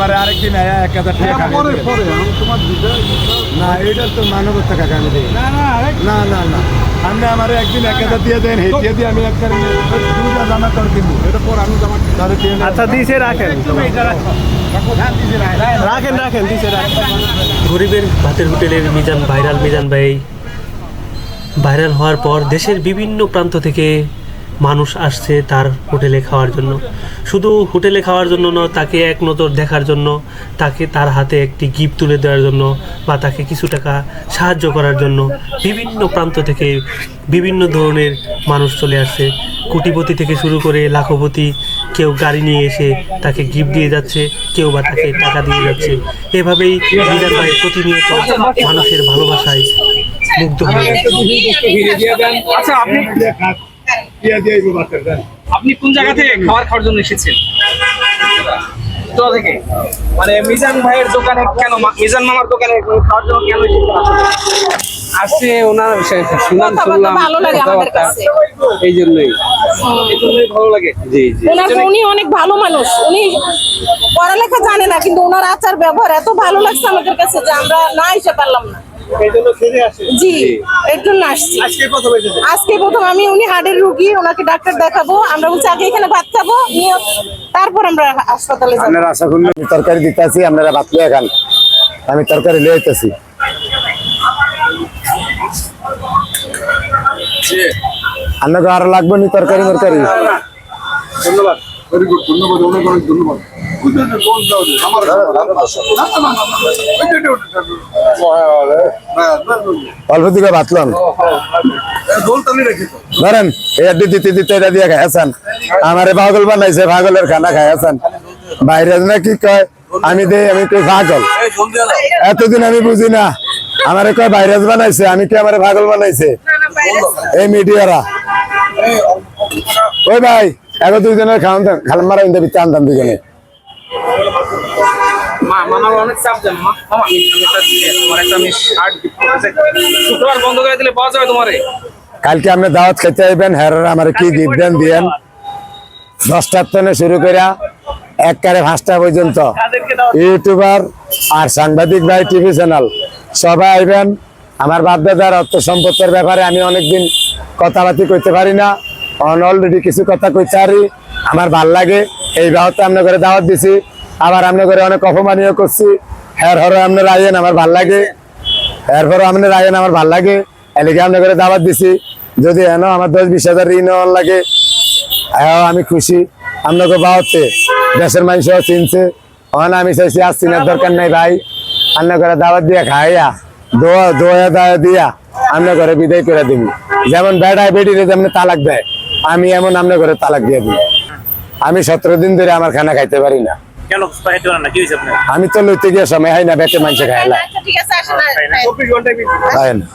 আমার আরেকদিন আয়া এক হাজার টাকা পরে পরে তোমার না এটা তো মানবতা কাকা আমি দিই না না না না না। আপনি আমার একদিন এক হাজার দিয়ে দেন হেঁটিয়ে দিয়ে আমি একটা দুটা জামা তোর কিনবো। এটা পর আমি জমা তাহলে দিয়ে আচ্ছা দিছে রাখেন। রাখেন। রাখেন দিছে রাখেন। গরিবের ভাতের হোটেলের মিজান ভাইরাল মিজান ভাই। ভাইরাল হওয়ার পর দেশের বিভিন্ন প্রান্ত থেকে মানুষ আসছে তার হোটেলে খাওয়ার জন্য। শুধু হোটেলে খাওয়ার জন্য নয়, তাকে এক নজর দেখার জন্য, তাকে তার হাতে একটি গিফট তুলে দেওয়ার জন্য বা তাকে কিছু টাকা সাহায্য করার জন্য বিভিন্ন প্রান্ত থেকে বিভিন্ন ধরনের মানুষ চলে আসছে। কোটিপতি থেকে শুরু করে লাখপতি, কেউ গাড়ি নিয়ে এসে তাকে গিফট দিয়ে যাচ্ছে, কেউ বা তাকে টাকা দিয়ে যাচ্ছে। এভাবেই মিজান ভাই প্রতিনিয়ত মানুষের ভালোবাসায় মুগ্ধ হয়ে যাচ্ছে। আচ্ছা আপনি দিয়ে আপনি কোন জায়গা থেকে খাবার খাওয়ার জন্য এসেছেন? থেকে? মানে মিজান ভাইয়ের দোকানে কেন মিজান মামার দোকানে খাওয়ার জন্য কেন এসেছেন? আসছে ওনার শুনলাম শুনলাম ভালো লাগে আমাদের কাছে। এই জন্যই। ভালো লাগে। জি জি। ওনার উনি অনেক ভালো মানুষ। উনি পড়ালেখা জানে না কিন্তু ওনার আচার ব্যবহার এত ভালো লাগছে আমাদের কাছে যে আমরা না এসে পারলাম না। জি এর জন্য আসছি। আজকে প্রথম আমি উনি হার্টের রুগী ওনাকে ডাক্তার দেখাবো। আমরা বলছি আগে এখানে ভাত খাব নিয়ে তারপর আমরা হাসপাতালে যাব। আপনারা আশা করলে আমি তরকারি দিতেছি আপনারা ভাত লিয়ে খান। আমি তরকারি লিয়ে আইতেছি। আপনাকে আরও লাগবে নি তরকারি তরকারি ধন্যবাদ। ভেরি গুড ধন্যবাদ অনেক অনেক ধন্যবাদ অল্প দিকে গোলতালি ধরেন এই আড্ডি দিতে দিতে এটা দিয়ে খাইছেন আমারে পাগল বানাইছে পাগলের খানা খাইছেন বাইরে না কি কয় আমি দেই আমি কই পাগল এতদিন আমি বুঝি না আমারে কয় ভাইরাস বানাইছে আমি কি আমারে পাগল বানাইছে এই মিডিয়ারা ওই ভাই এগো দুইজনের খালাম মারা ইন্দে বিতে আনতাম দুজনে করে কালকে আপনি দাওয়াত খেতে আইবেন হ্যাঁ আমার কি গিফট দেন দিয়েন। দশটার থেকে শুরু করে একবারে পাঁচটা পর্যন্ত। ইউটিউবার আর সাংবাদিক ভাই টিভি চ্যানেল সবাই আইবেন। আমার বাপ দাদার অর্থ সম্পত্তির ব্যাপারে আমি অনেকদিন কথাবার্তি করতে পারি না। অলরেডি কিছু কথা কইতে পারি? আমার ভালো লাগে। এই বাহতে আপনার করে দাওয়াত দিছি। আবার আপনার করে অনেক অপমানীয় করছি। হ্যার হর আপনার আইয়েন আমার ভালো লাগে। এরপরও আপনার আইন আমার ভালো লাগে। এলাকে আপনার করে দাওয়াত দিছি। যদি এনো আমার দশ বিশ হাজার ঋণ লাগে হ্যাঁ আমি খুশি। আপনাকে বাহতে দেশের মানুষও চিনছে। ওখানে আমি চাইছি আর চিনার দরকার নাই ভাই। আপনার করে দাওয়াত দিয়ে খাইয়া, দোয়া দোয়া দাওয়া দিয়া আপনার করে বিদায় করে দিবি। যেমন বেড়ায় বেডিরে যেমন তালাক দেয়। আমি এমন আমনে করে তালাক দিয়ে দিই। আমি সতেরো দিন ধরে আমার খানা খাইতে পারি না। আমি তো লইতে গিয়ে সময় হয় না বেটে মানুষে আচ্ছা খায় না।